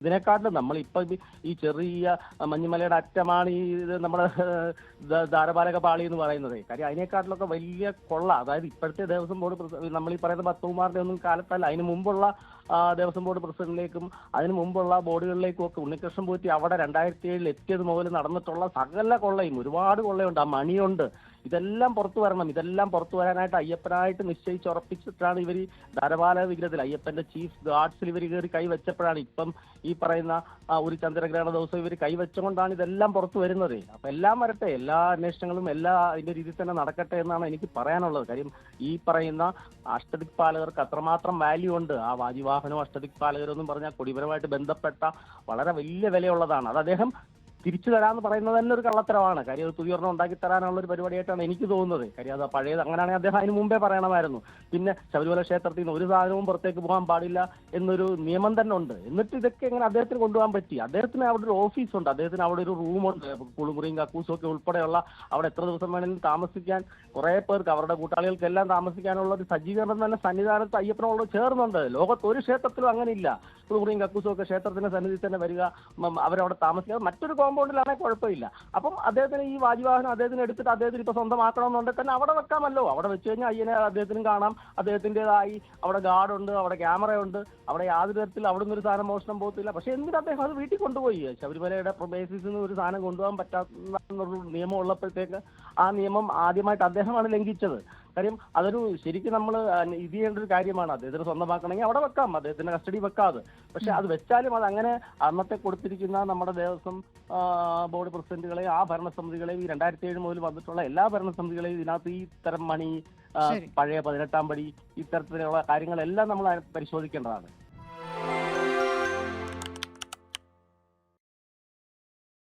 ഇതിനെക്കാട്ടിലും നമ്മൾ ഇപ്പൊ ഈ ചെറിയ മഞ്ഞുമലയുടെ അറ്റമാണ് ഈ ഇത് നമ്മുടെ ധാരപാലക പാളി എന്ന് പറയുന്നത്. കാര്യം അതിനെക്കാട്ടിലൊക്കെ വലിയ കൊള്ള അതായത് ഇപ്പോഴത്തെ ദേവസ്വം ബോർഡ് നമ്മൾ ഈ പറയുന്ന പത്തുകുമാറിന്റെ ഒന്നും കാലത്തല്ല. അതിന് മുമ്പുള്ള ദേവസ്വം ബോർഡ് പ്രസിഡന്റിലേക്കും അതിനു മുമ്പുള്ള ബോർഡുകളിലേക്കും ഒക്കെ ഉണ്ണികൃഷ്ണൻ പോറ്റി അവിടെ രണ്ടായിരത്തി ഏഴിൽ എത്തിയത് മുതൽ നടന്നിട്ടുള്ള സകല കൊള്ളയും ഒരുപാട് കൊള്ളയുണ്ട്. ആ മണിയുണ്ട്. ഇതെല്ലാം പുറത്തു വരണം. ഇതെല്ലാം പുറത്തു വരാനായിട്ട് അയ്യപ്പനായിട്ട് നിശ്ചയിച്ചുറപ്പിച്ചിട്ടാണ് ഇവർ ധാരപാല വിഗ്രഹത്തിൽ അയ്യപ്പന്റെ ചീഫ് ഗാർഡ്സിൽ ഇവർ കയറി കൈവച്ചപ്പോഴാണ് ഇപ്പം ഈ പറയുന്ന ഒരു ചന്ദ്രഗ്രഹണ ദിവസം ഇവർ കൈവച്ചുകൊണ്ടാണ് ഇതെല്ലാം പുറത്തു വരുന്നത്. അപ്പൊ എല്ലാം വരട്ടെ. എല്ലാ അന്വേഷണങ്ങളും എല്ലാ അതിന്റെ രീതിയിൽ തന്നെ നടക്കട്ടെ എന്നാണ് എനിക്ക് പറയാനുള്ളത്. കാര്യം ഈ പറയുന്ന അഷ്ടദിക് അഷ്ടദിക്പാലകർക്ക് അത്രമാത്രം വാല്യൂ ഉണ്ട്. ആ വാജിവാഹനവും അഷ്ടദിക്പാലകരും എന്നും പറഞ്ഞാൽ കൊടിപരമായിട്ട് ബന്ധപ്പെട്ട വളരെ വലിയ വിലയുള്ളതാണ്. അത് അദ്ദേഹം തിരിച്ചു തരാന്ന് പറയുന്നത് തന്നെ ഒരു കള്ളത്തരമാണ്. കാര്യം അത് പുതിയൊരെണ്ണം ഉണ്ടാക്കി തരാനുള്ള ഒരു പരിപാടിയായിട്ടാണ് എനിക്ക് തോന്നുന്നത്. കാര്യം അത് പഴയത് അങ്ങനെയാണെങ്കിൽ അദ്ദേഹം അതിന് മുമ്പേ പറയണമായിരുന്നു. പിന്നെ ശബരിമല ക്ഷേത്രത്തിൽ നിന്ന് ഒരു സാധനവും പുറത്തേക്ക് പോകാൻ പാടില്ല എന്നൊരു നിയമം തന്നെ ഉണ്ട്. എന്നിട്ട് ഇതൊക്കെ എങ്ങനെ അദ്ദേഹത്തിന് കൊണ്ടുപോകാൻ പറ്റി. അദ്ദേഹത്തിന് അവിടെ ഒരു ഓഫീസ് ഉണ്ട്. അദ്ദേഹത്തിന് അവിടെ ഒരു റൂമുണ്ട് കുളിമുറിയും കക്കൂസും ഒക്കെ ഉൾപ്പെടെയുള്ള അവിടെ എത്ര ദിവസം വേണമെങ്കിലും താമസിക്കാൻ കുറെ പേർക്ക് അവരുടെ കൂട്ടാളികൾക്കെല്ലാം താമസിക്കാനുള്ള ഒരു സജ്ജീകരണം തന്നെ സന്നിധാനത്ത് അയ്യപ്പനോട് ചേർന്നുണ്ട്. ലോകത്ത് ഒരു ക്ഷേത്രത്തിലും അങ്ങനെ ഇല്ല കുളിമുറിയും കക്കൂസും ഒക്കെ ക്ഷേത്രത്തിന്റെ സന്നിധി തന്നെ വരിക അവരവിടെ താമസിക്കുക. മറ്റൊരു കോമ്പൗണ്ടിലാണെങ്കിൽ കുഴപ്പമില്ല. അപ്പം അദ്ദേഹത്തിന് ഈ വാജിവാഹനം അദ്ദേഹത്തിന് എടുത്തിട്ട് അദ്ദേഹത്തിന് ഇപ്പൊ സ്വന്തമാക്കണമെന്നുണ്ടെങ്കിൽ തന്നെ അവിടെ വെക്കാമല്ലോ. അവിടെ വെച്ച് കഴിഞ്ഞാൽ അയ്യനെ അദ്ദേഹത്തിനും കാണാം. അദ്ദേഹത്തിന്റെതായി അവിടെ ഗാർഡുണ്ട് അവിടെ ക്യാമറയുണ്ട്. അവിടെ യാതൊരു തരത്തിൽ അവിടെ നിന്ന് ഒരു സാധനം മോഷണം പോകത്തില്ല. പക്ഷെ എന്നിട്ട് അദ്ദേഹം അത് വീട്ടിൽ കൊണ്ടുപോയി. ശബരിമലയുടെ ബേസിസിൽ നിന്ന് ഒരു സാധനം കൊണ്ടുപോകാൻ പറ്റാത്ത നിയമം ഉള്ളപ്പോഴത്തേക്ക് ആ നിയമം ആദ്യമായിട്ട് അദ്ദേഹമാണ് ലംഘിച്ചത്. കാര്യം അതൊരു ശരിക്കും നമ്മൾ ഇത് ചെയ്യേണ്ട ഒരു കാര്യമാണ്. അദ്ദേഹത്തിന് സ്വന്തമാക്കണമെങ്കിൽ അവിടെ വെക്കാം. അദ്ദേഹത്തിന്റെ കസ്റ്റഡി വെക്കാതെ. പക്ഷെ അത് വെച്ചാലും അത് അങ്ങനെ അന്നത്തെ കൊടുത്തിരിക്കുന്ന നമ്മുടെ ദേവസ്വം ബോർഡ് പ്രസിഡന്റുകളെ ആ ഭരണസമിതികളെയും ഈ രണ്ടായിരത്തി ഏഴ് മുതൽ വന്നിട്ടുള്ള എല്ലാ ഭരണസമിതികളെയും ഇതിനകത്ത് ഈ തരം മണി പഴയ പതിനെട്ടാം പടി ഇത്തരത്തിലുള്ള കാര്യങ്ങളെല്ലാം നമ്മൾ പരിശോധിക്കേണ്ടതാണ്.